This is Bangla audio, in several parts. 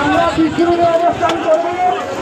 আমরা বিষ্ণুরে অবস্থান করব।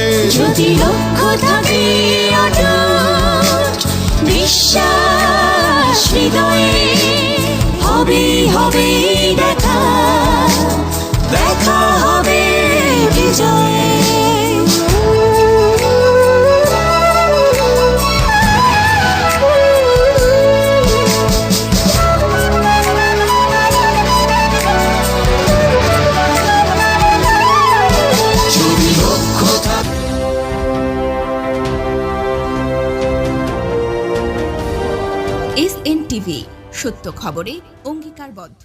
যদি লক্ষ্য থাকে বিশ্বাস হৃদয়ে হবে হবে। এস এন টিভি সত্য খবরে অঙ্গীকারবদ্ধ।